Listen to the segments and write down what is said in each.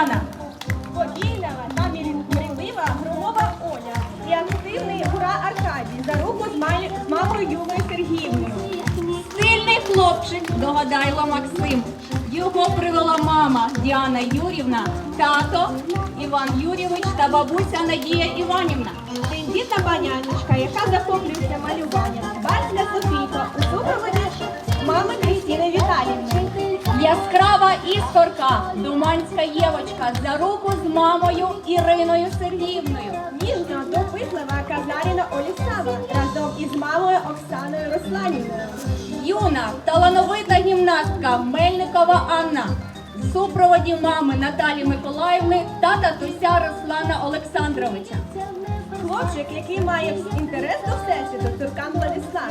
Діана. Спокійна та мрійлива громова Оля і активний Ура Аркадій за руку з мамою Юлою Сергіївною. Сильний хлопчик, догадайла Максим. Його привела мама Діана Юрівна, тато Іван Юрійович та бабуся Надія Іванівна. Тендітна паняночка, яка захоплюється малюванням. Яскрава іскорка, думанська Євочка за руку з мамою Іриною Сергіївною. Ніжна, допитлива Казаріна Олісава разом із мамою Оксаною Русланівною. Юна, талановита гімнастка Мельникова Анна. В супроводі мами Наталі Миколаївни та татуся Руслана Олександровича. Хлопчик, який має інтерес до всесвіту, Туркан Владислав,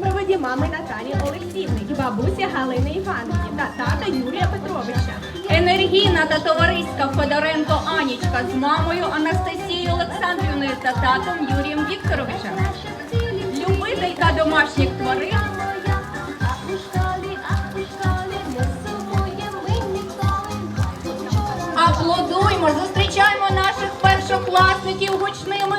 супроводі мами Наталії Олексіївни і бабуся Галини Івановні та тата Юрія Петровича. Енергійна та товариська Федоренко Анічка з мамою Анастасією Олександрівною та татом Юрієм Вікторовичем. Любителька домашніх тварин Аплодуймо, зустрічаємо наших першокласників гучними